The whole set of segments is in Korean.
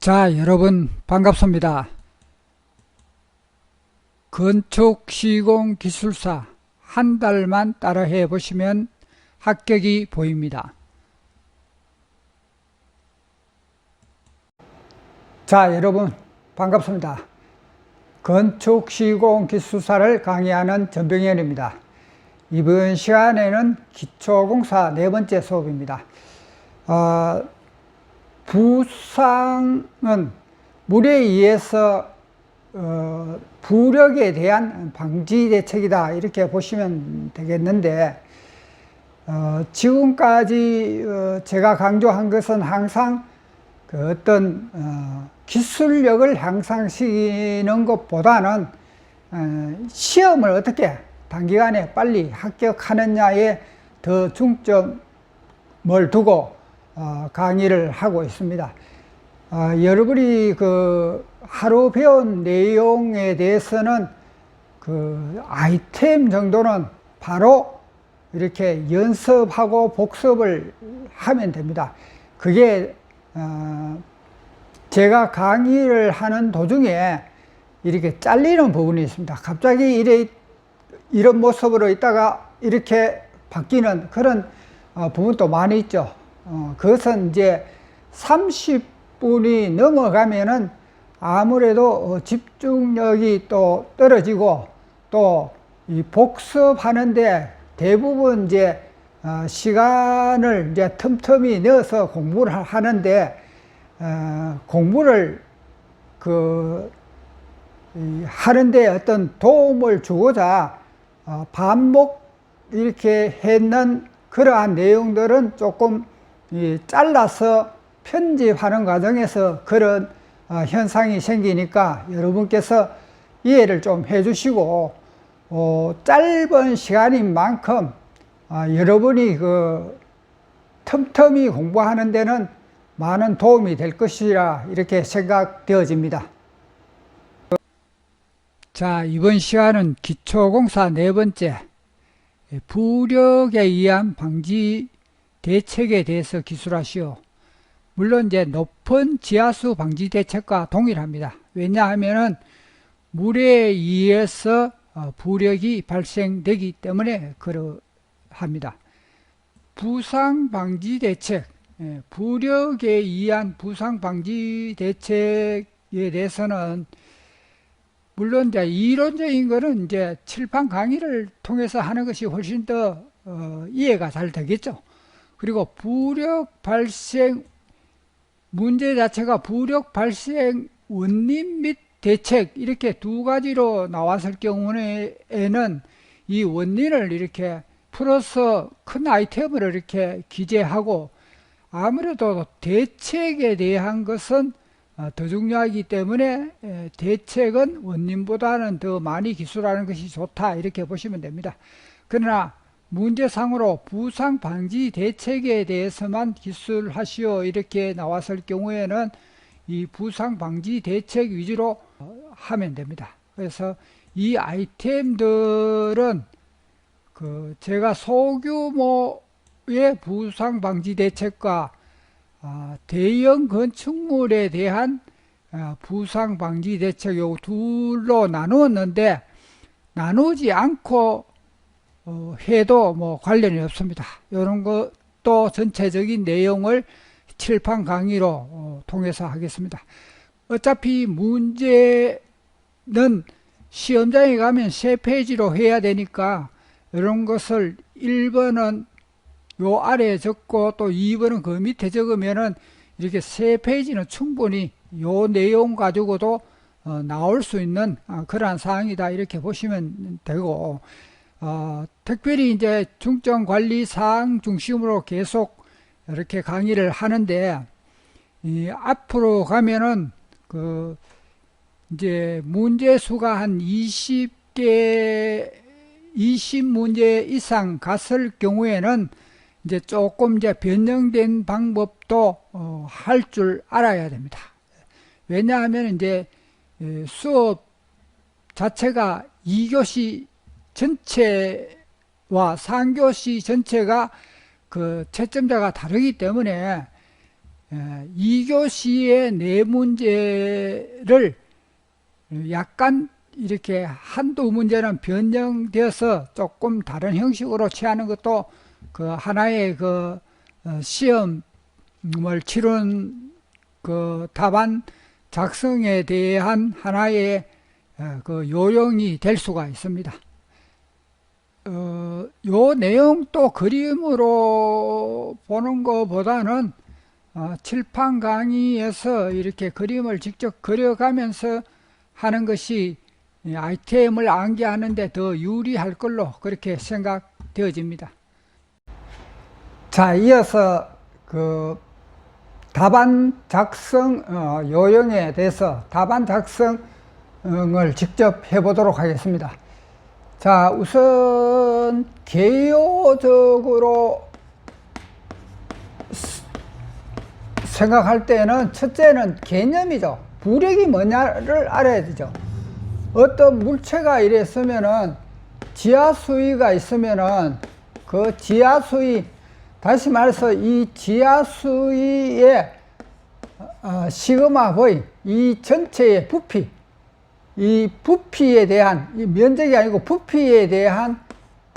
자, 여러분 반갑습니다. 건축 시공 기술사 한 달만 따라해 보시면 합격이 보입니다. 자, 여러분 반갑습니다. 건축 시공 기술사를 강의하는 전병현입니다. 이번 시간에는 기초공사 네 번째 수업입니다. 어, 부상은 물에 의해서 어, 부력에 대한 방지 대책이다. 이렇게 보시면 되겠는데 어, 지금까지 어, 제가 강조한 것은 항상 그 어떤 어, 기술력을 향상시키는 것보다는 어, 시험을 어떻게 단기간에 빨리 합격하느냐에 더 중점을 두고 어, 강의를 하고 있습니다. 어, 여러분이 그 하루 배운 내용에 대해서는 그 아이템 정도는 바로 이렇게 연습하고 복습을 하면 됩니다. 그게 어, 제가 강의를 하는 도중에 이렇게 잘리는 부분이 있습니다. 갑자기 이래 이런 모습으로 있다가 이렇게 바뀌는 그런 부분도 많이 있죠. 어, 그것은 이제 30분이 넘어가면은 아무래도 어, 집중력이 또 떨어지고 또 이 복습하는데 대부분 이제 어, 시간을 이제 틈틈이 넣어서 공부를 하는데 어, 공부를 그 하는데 어떤 도움을 주고자 어, 반복 이렇게 했는 그러한 내용들은 조금 잘라서 편집하는 과정에서 그런 어, 현상이 생기니까 여러분께서 이해를 좀 해주시고 어, 짧은 시간인 만큼 어, 여러분이 그 틈틈이 공부하는 데는 많은 도움이 될 것이라 이렇게 생각되어집니다. 자, 이번 시간은 기초공사 네 번째 부력에 의한 방지 대책에 대해서 기술하시오. 물론 이제 높은 지하수 방지 대책과 동일합니다. 왜냐하면은 물에 의해서 어, 부력이 발생되기 때문에 그러합니다. 부상 방지 대책, 예, 부력에 의한 부상 방지 대책에 대해서는 물론 이제 이론적인 거는 이제 칠판 강의를 통해서 하는 것이 훨씬 더 어, 이해가 잘 되겠죠. 그리고 부력 발생 문제 자체가 부력 발생 원인 및 대책 이렇게 두 가지로 나왔을 경우에는 이 원인을 이렇게 풀어서 큰 아이템을 이렇게 기재하고 아무래도 대책에 대한 것은 어, 더 중요하기 때문에 대책은 원인보다는 더 많이 기술하는 것이 좋다 이렇게 보시면 됩니다. 그러나 문제상으로 부상 방지 대책에 대해서만 기술하시오 이렇게 나왔을 경우에는 이 부상 방지 대책 위주로 하면 됩니다. 그래서 이 아이템들은 그 제가 소규모의 부상 방지 대책과 아, 대형 건축물에 대한 아, 부상 방지 대책 요 둘로 나누었는데 나누지 않고 어, 해도 뭐 관련이 없습니다. 이런 것도 전체적인 내용을 칠판 강의로 어, 통해서 하겠습니다. 어차피 문제는 시험장에 가면 세 페이지로 해야 되니까 이런 것을 1번은 요 아래에 적고 또 2번은 그 밑에 적으면은 이렇게 세 페이지는 충분히 요 내용 가지고도 어, 나올 수 있는 어, 그러한 사항이다 이렇게 보시면 되고 어, 특별히 이제 중점 관리 사항 중심으로 계속 이렇게 강의를 하는데 이 앞으로 가면은 그 이제 문제 수가 한 20개 20문제 이상 갔을 경우에는 이제 조금 이제 변형된 방법도 어, 할 줄 알아야 됩니다. 왜냐하면 이제 수업 자체가 2교시 전체와 상교시 전체가 그 채점자가 다르기 때문에 2교시의 네 문제를 약간 이렇게 한두 문제는 변경되어서 조금 다른 형식으로 취하는 것도 그 하나의 그 어, 시험을 치른 그 답안 작성에 대한 하나의 어, 그 요령이 될 수가 있습니다. 어, 요 내용 또 그림으로 보는 것보다는 어, 칠판 강의에서 이렇게 그림을 직접 그려가면서 하는 것이 이 아이템을 암기하는 데 더 유리할 걸로 그렇게 생각되어집니다. 자, 이어서 그 답안 작성 어, 요령에 대해서 답안 작성을 직접 해보도록 하겠습니다. 자, 우선 개요적으로 스- 생각할 때는 첫째는 개념이죠. 부력이 뭐냐를 알아야 되죠. 어떤 물체가 이랬으면은 지하 수위가 있으면은 그 지하 수위 다시 말해서 이 지하 수위의 어, 시그마 V 이 전체의 부피 이 부피에 대한 이 면적이 아니고 부피에 대한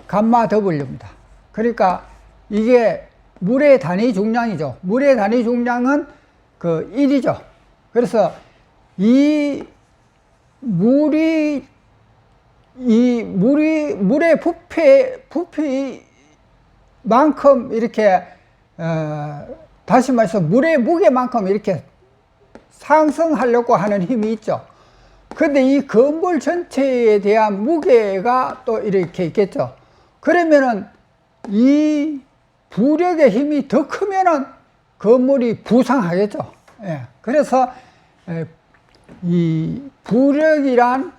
감마 W입니다. 그러니까 이게 물의 단위 중량이죠. 물의 단위 중량은 그 1이죠. 그래서 이 물이 이 물이 물의 부피 부피만큼 이렇게 어, 다시 말해서 물의 무게만큼 이렇게 상승하려고 하는 힘이 있죠. 근데 이 건물 전체에 대한 무게가 또 이렇게 있겠죠. 그러면은 이 부력의 힘이 더 크면은 건물이 부상하겠죠. 예. 그래서 에, 이 부력이란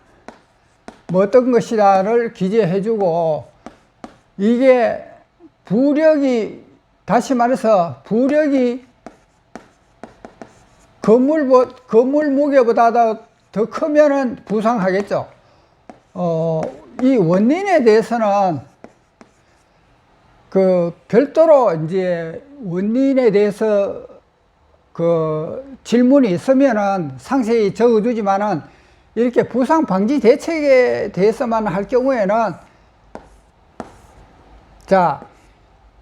뭐 어떤 것이다를 기재해 주고 이게 부력이 다시 말해서 부력이 건물 건물 무게보다 더 크면은 부상하겠죠. 어, 이 원인에 대해서는 그 별도로 이제 원인에 대해서 그 질문이 있으면은 상세히 적어두지만은 이렇게 부상 방지 대책에 대해서만 할 경우에는 자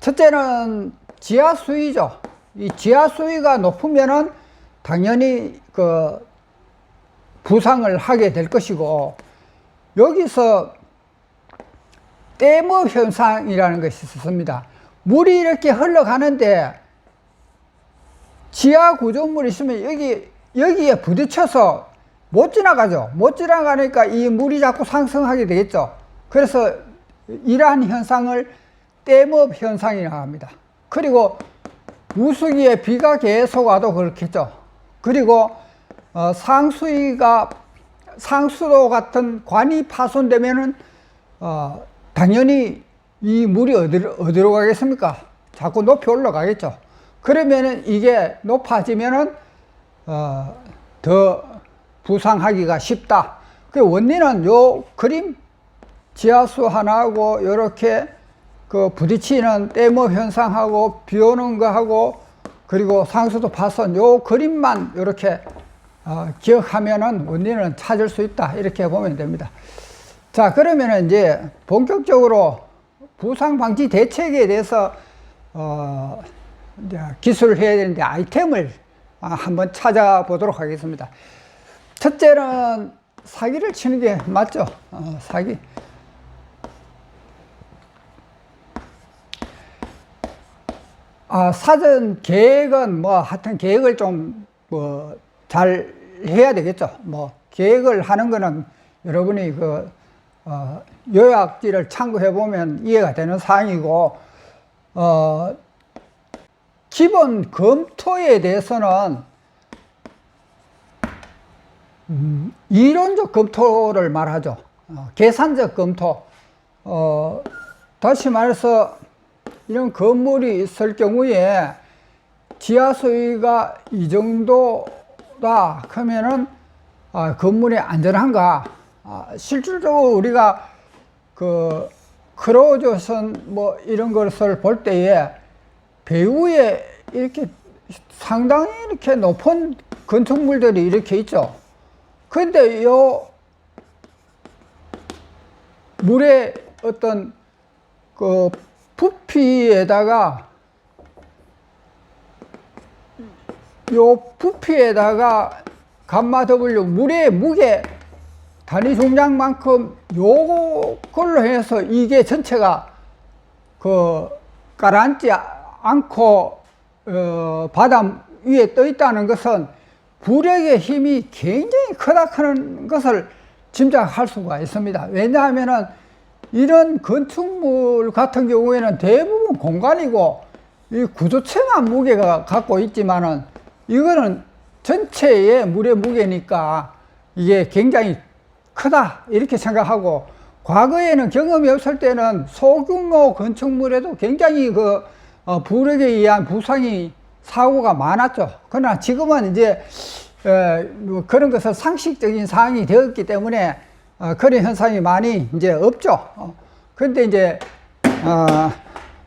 첫째는 지하 수위죠. 이 지하 수위가 높으면은 당연히 그 부상을 하게 될 것이고 여기서 댐업 현상이라는 것이 있습니다. 물이 이렇게 흘러가는데 지하 구조물이 있으면 여기 여기에 부딪혀서 못 지나가죠. 못 지나가니까 이 물이 자꾸 상승하게 되겠죠. 그래서 이러한 현상을 댐업 현상이라고 합니다. 그리고 우수기에 비가 계속 와도 그렇겠죠. 그리고 어, 상수위가 상수도 같은 관이 파손되면은 어, 당연히 이 물이 어디로, 어디로 가겠습니까? 자꾸 높이 올라가겠죠. 그러면은 이게 높아지면은 어, 더 부상하기가 쉽다. 그 원리는 요 그림 지하수 하나하고 이렇게 그 부딪히는 댐업 현상하고 비 오는 거하고 그리고 상수도 파손 요 그림만 이렇게 어, 기억하면은 원리는 찾을 수 있다. 이렇게 보면 됩니다. 자, 그러면은 이제 본격적으로 부상 방지 대책에 대해서 어, 기술을 해야 되는데 아이템을 아, 한번 찾아보도록 하겠습니다. 첫째는 사기를 치는 게 맞죠. 어, 사기. 아, 사전 계획은 뭐 하여튼 계획을 좀 뭐 잘 해야 되겠죠. 뭐 계획을 하는 거는 여러분이 그 어, 요약지를 참고해 보면 이해가 되는 사항이고 어, 기본 검토에 대해서는 음, 이론적 검토를 말하죠. 어, 계산적 검토. 어, 다시 말해서 이런 건물이 있을 경우에 지하 수위가 이 정도다 그러면은 아, 건물이 안전한가? 아, 실질적으로 우리가 그 크로저선 뭐 이런 것을 볼 때에 배후에 이렇게 상당히 이렇게 높은 건축물들이 이렇게 있죠. 근데 요 물의 어떤 그 부피에다가 요 부피에다가 감마 W 물의 무게 단위 중량만큼 요걸로 해서 이게 전체가 그 가라앉지 않고 어, 바다 위에 떠 있다는 것은 부력의 힘이 굉장히 크다 하는 것을 짐작할 수가 있습니다. 왜냐하면은 이런 건축물 같은 경우에는 대부분 공간이고 이 구조체만 무게가 갖고 있지만은 이거는 전체의 물의 무게니까 이게 굉장히 크다 이렇게 생각하고 과거에는 경험이 없을 때는 소규모 건축물에도 굉장히 그 어, 부력에 의한 부상이 사고가 많았죠. 그러나 지금은 이제 에, 뭐 그런 것은 상식적인 사항이 되었기 때문에 어, 그런 현상이 많이 이제 없죠. 어, 그런데 이제 어,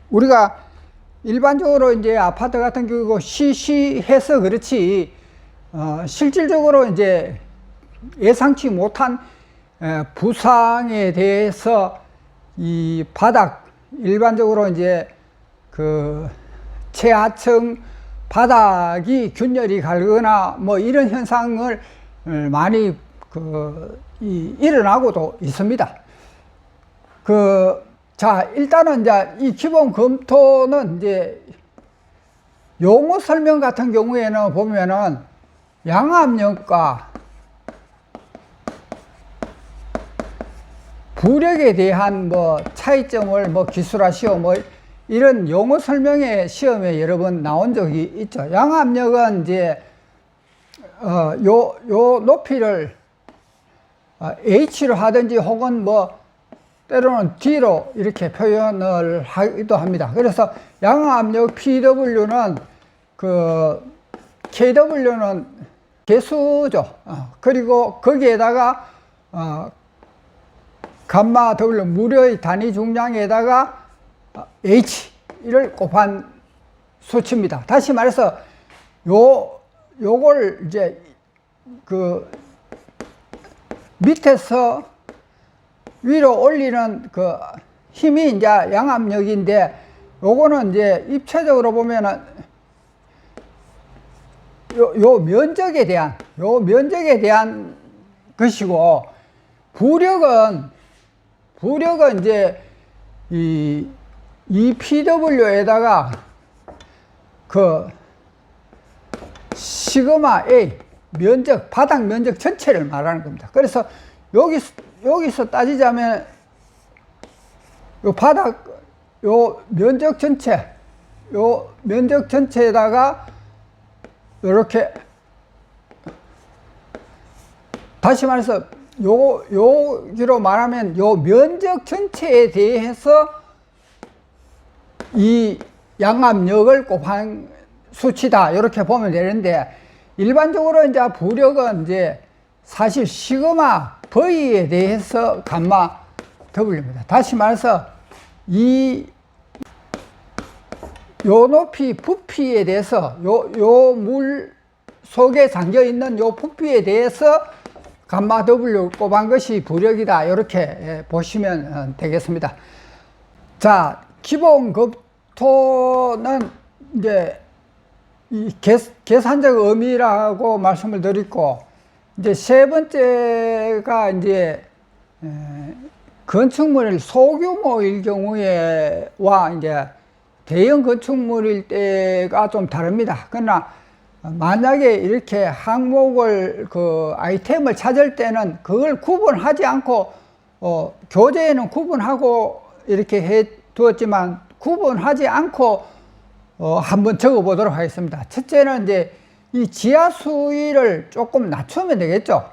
우리가 일반적으로 이제 아파트 같은 경우 시시해서 그렇지 어, 실질적으로 이제 예상치 못한 에, 부상에 대해서 이 바닥 일반적으로 이제 그 최하층 바닥이 균열이 갈거나 뭐 이런 현상을 많이 그 이, 일어나고도 있습니다. 그, 자, 일단은 이제 이 기본 검토는 이제 용어 설명 같은 경우에는 보면은 양압력과 부력에 대한 뭐 차이점을 뭐 기술하시오 뭐 이런 용어 설명의 시험에 여러 번 나온 적이 있죠. 양압력은 이제 어, 요, 요 높이를 어, H로 하든지 혹은 뭐 때로는 D로 이렇게 표현을 하기도 합니다. 그래서 양압력 PW는 그 KW는 개수죠. 어, 그리고 거기에다가 어, 감마 W 무료의 단위 중량에다가 H를 곱한 수치입니다. 다시 말해서 요 요걸 이제 그 밑에서 위로 올리는 그 힘이 이제 양압력인데 요거는 이제 입체적으로 보면은 요, 요 면적에 대한 요 면적에 대한 것이고 부력은 부력은 이제 이, 이 PW에다가 그 시그마 A 면적 바닥 면적 전체를 말하는 겁니다. 그래서 여기 여기서 따지자면 요 바닥 요 면적 전체 요 면적 전체에다가 이렇게 다시 말해서 요 여기로 말하면 요 면적 전체에 대해서 이 양압력을 곱한 수치다 이렇게 보면 되는데 일반적으로 이제 부력은 이제 사실 시그마 V에 대해서 감마 W입니다. 다시 말해서 이 요 높이 부피에 대해서 요 요 물 속에 잠겨 있는 요 부피에 대해서 감마 W 곱한 것이 부력이다. 이렇게 보시면 되겠습니다. 자, 기본 급토는 이제 이 계, 산적 의미라고 말씀을 드리고 이제 세 번째가 이제 에, 건축물 소규모일 경우에와 이제 대형 건축물일 때가 좀 다릅니다. 그러나 만약에 이렇게 항목을 그 아이템을 찾을 때는 그걸 구분하지 않고 어, 교재에는 구분하고 이렇게 해 두었지만 구분하지 않고 어, 한번 적어 보도록 하겠습니다. 첫째는 이제 이 지하 수위를 조금 낮추면 되겠죠.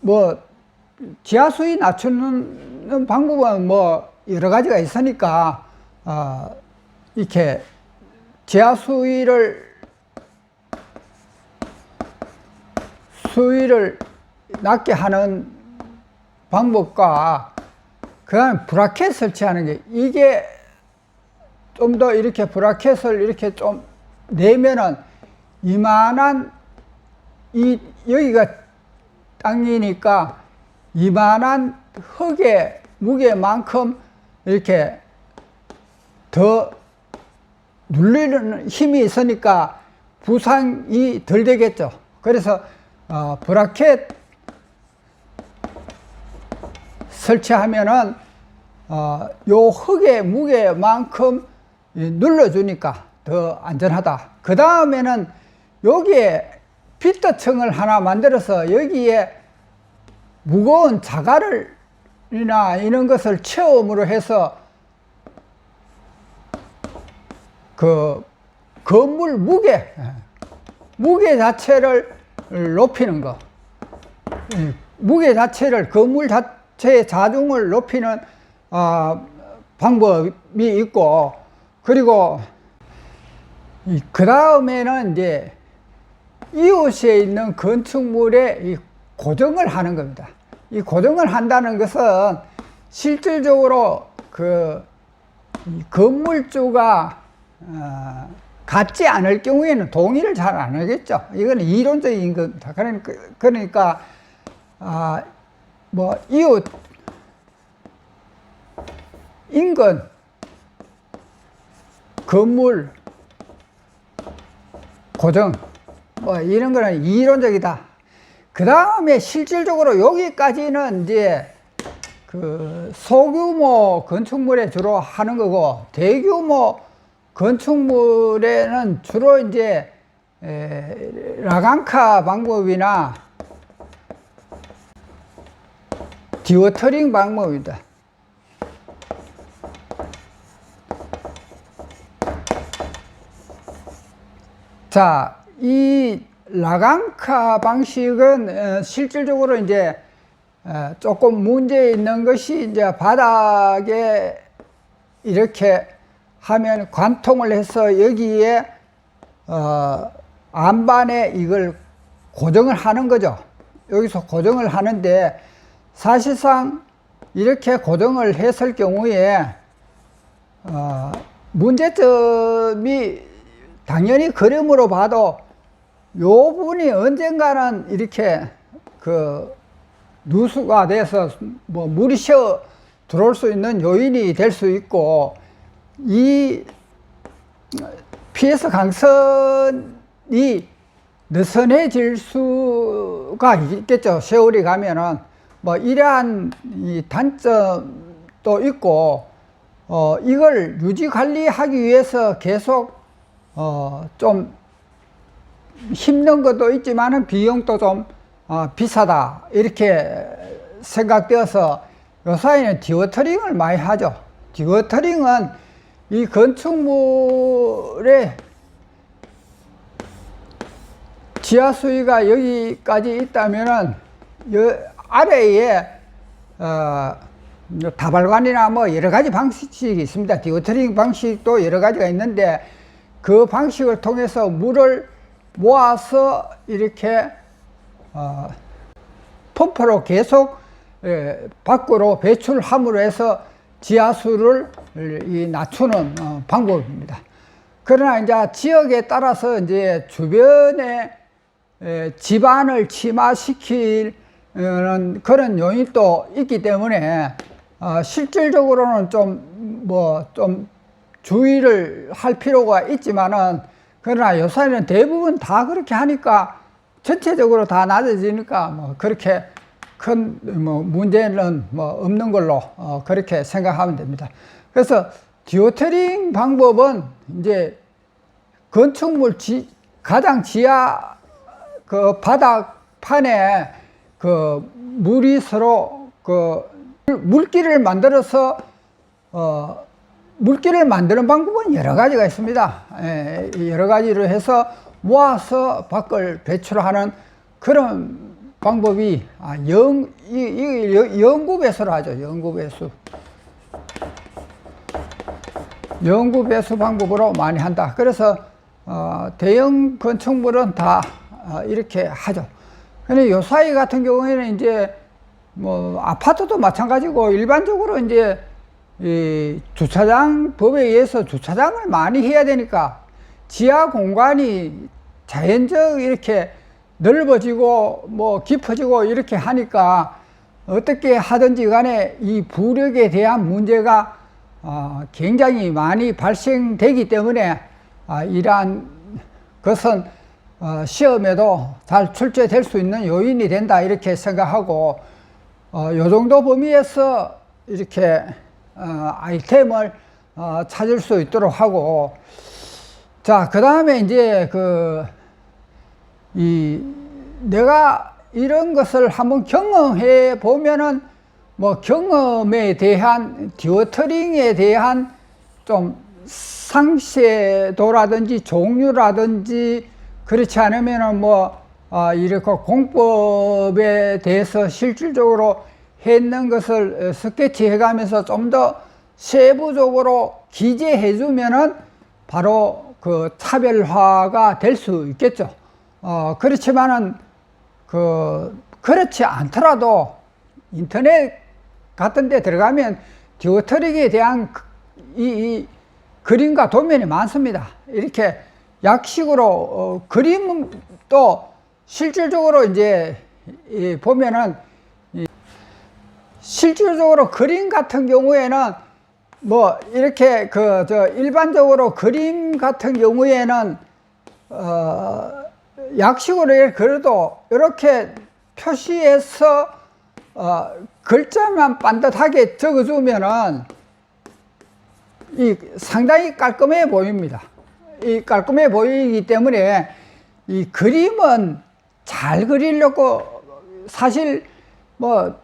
뭐 지하 수위 낮추는 방법은 뭐 여러 가지가 있으니까 어, 이렇게 지하 수위를 수위를 낮게 하는 방법과 그다음 브라켓 설치하는 게 이게 좀 더 이렇게 브라켓을 이렇게 좀 내면은 이만한 이 여기가 땅이니까 이만한 흙의 무게만큼 이렇게 더 눌리는 힘이 있으니까 부상이 덜 되겠죠. 그래서 어, 브라켓 설치하면은 어, 요 흙의 무게만큼 이 눌러주니까 더 안전하다. 그 다음에는 여기에 피터층을 하나 만들어서 여기에 무거운 자갈을 이나 이런 것을 체험으로 해서 그 건물 무게 무게 자체를 높이는 거이 무게 자체를 건물 자체의 자중을 높이는 어, 방법이 있고 그리고 그 다음에는 이제 이웃에 있는 건축물에 이 고정을 하는 겁니다. 이 고정을 한다는 것은 실질적으로 그이 건물주가 어, 같지 않을 경우에는 동의를 잘 안 하겠죠. 이거는 이론적인 겁니다. 그러니까, 그러니까 아, 뭐 이웃 인근 건물 고정 뭐 이런 거는 이론적이다. 그 다음에 실질적으로 여기까지는 이제 그 소규모 건축물에 주로 하는 거고 대규모 건축물에는 주로 이제 에, 라강카 방법이나 디워터링 방법입니다. 자, 이 라강카 방식은 어, 실질적으로 이제 어, 조금 문제 있는 것이 이제 바닥에 이렇게 하면 관통을 해서 여기에 어, 안반에 이걸 고정을 하는 거죠. 여기서 고정을 하는데 사실상 이렇게 고정을 했을 경우에 어, 문제점이 당연히 그림으로 봐도 요 부분이 언젠가는 이렇게 그 누수가 돼서 뭐 물이 쉬어 들어올 수 있는 요인이 될 수 있고 이 피해서 강선이 느슨해질 수가 있겠죠. 세월이 가면은 뭐 이러한 이 단점도 있고 어 이걸 유지 관리하기 위해서 계속 어 좀 힘든 것도 있지만은 비용도 좀 어, 비싸다 이렇게 생각되어서 요사이는 디워터링을 많이 하죠. 디워터링은 이 건축물의 지하 수위가 여기까지 있다면은 여 아래에 어, 다발관이나 뭐 여러 가지 방식이 있습니다. 디워터링 방식도 여러 가지가 있는데 그 방식을 통해서 물을 모아서 이렇게 어, 펌프로 계속 예, 밖으로 배출함으로 해서 지하수를 이 낮추는 어, 방법입니다. 그러나 이제 지역에 따라서 이제 주변에 에, 집안을 침하시키는 그런 요인도 있기 때문에 어, 실질적으로는 좀 뭐 좀 주의를 할 필요가 있지만은 그러나 요새는 대부분 다 그렇게 하니까 전체적으로 다 낮아지니까 뭐 그렇게 큰 뭐 문제는 뭐 없는 걸로 어 그렇게 생각하면 됩니다. 그래서 디오테링 방법은 이제 건축물 지, 가장 지하 그 바닥판에 그 물이 서로 그 물길을 만들어서 어 물길을 만드는 방법은 여러 가지가 있습니다. 예, 여러 가지로 해서 모아서 밖을 배출하는 그런 방법이 아, 영, 이, 이, 영구배수로 하죠. 영구배수. 영구배수 방법으로 많이 한다. 그래서 어, 대형 건축물은 다 어, 이렇게 하죠. 근데 요 사이 같은 경우에는 이제 뭐 아파트도 마찬가지고 일반적으로 이제 이 주차장 법에 의해서 주차장을 많이 해야 되니까 지하 공간이 자연적 이렇게 넓어지고 뭐 깊어지고 이렇게 하니까 어떻게 하든지 간에 이 부력에 대한 문제가 어, 굉장히 많이 발생되기 때문에 아, 이러한 것은 어, 시험에도 잘 출제될 수 있는 요인이 된다 이렇게 생각하고 어, 요 정도 범위에서 이렇게 어, 아이템을 어, 찾을 수 있도록 하고 자 그 다음에 이제 그 이 내가 이런 것을 한번 경험해 보면은 뭐 경험에 대한 디오터링에 대한 좀 상세도라든지 종류라든지 그렇지 않으면은 뭐 아, 이렇게 공법에 대해서 실질적으로 했는 것을 스케치해 가면서 좀 더 세부적으로 기재해 주면은 바로 그 차별화가 될 수 있겠죠. 어, 그렇지만은 그 그렇지 않더라도 인터넷 같은 데 들어가면 디오터릭에 대한 그- 이, 이 그림과 도면이 많습니다. 이렇게 약식으로 어, 그림도 실질적으로 이제 이 보면은 이 실질적으로 그림 같은 경우에는 뭐 이렇게 그 저 일반적으로 그림 같은 경우에는 어 약식으로 그래도 이렇게 표시해서 어 글자만 반듯하게 적어주면은 이 상당히 깔끔해 보입니다. 이 깔끔해 보이기 때문에 이 그림은 잘 그리려고 사실 뭐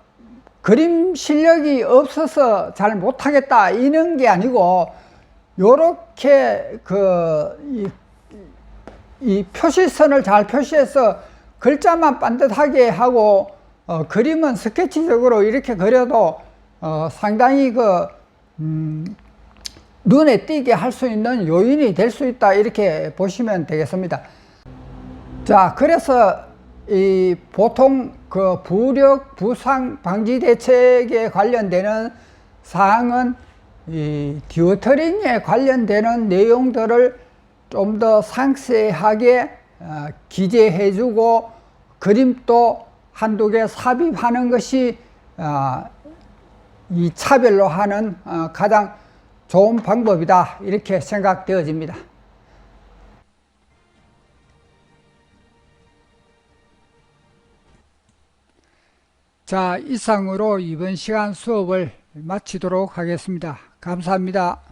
그림 실력이 없어서 잘 못하겠다 이런 게 아니고 요렇게 그 이이 표시선을 잘 표시해서 글자만 반듯하게 하고 어, 그림은 스케치적으로 이렇게 그려도 어, 상당히 그 음, 눈에 띄게 할 수 있는 요인이 될 수 있다 이렇게 보시면 되겠습니다. 자, 그래서 이 보통 그 부력 부상 방지 대책에 관련되는 사항은 이 디오터링에 관련되는 내용들을 좀 더 상세하게 어, 기재해 주고 그림도 한두 개 삽입하는 것이 어, 이 차별로 하는 어, 가장 좋은 방법이다 이렇게 생각되어집니다. 자, 이상으로 이번 시간 수업을 마치도록 하겠습니다. 감사합니다.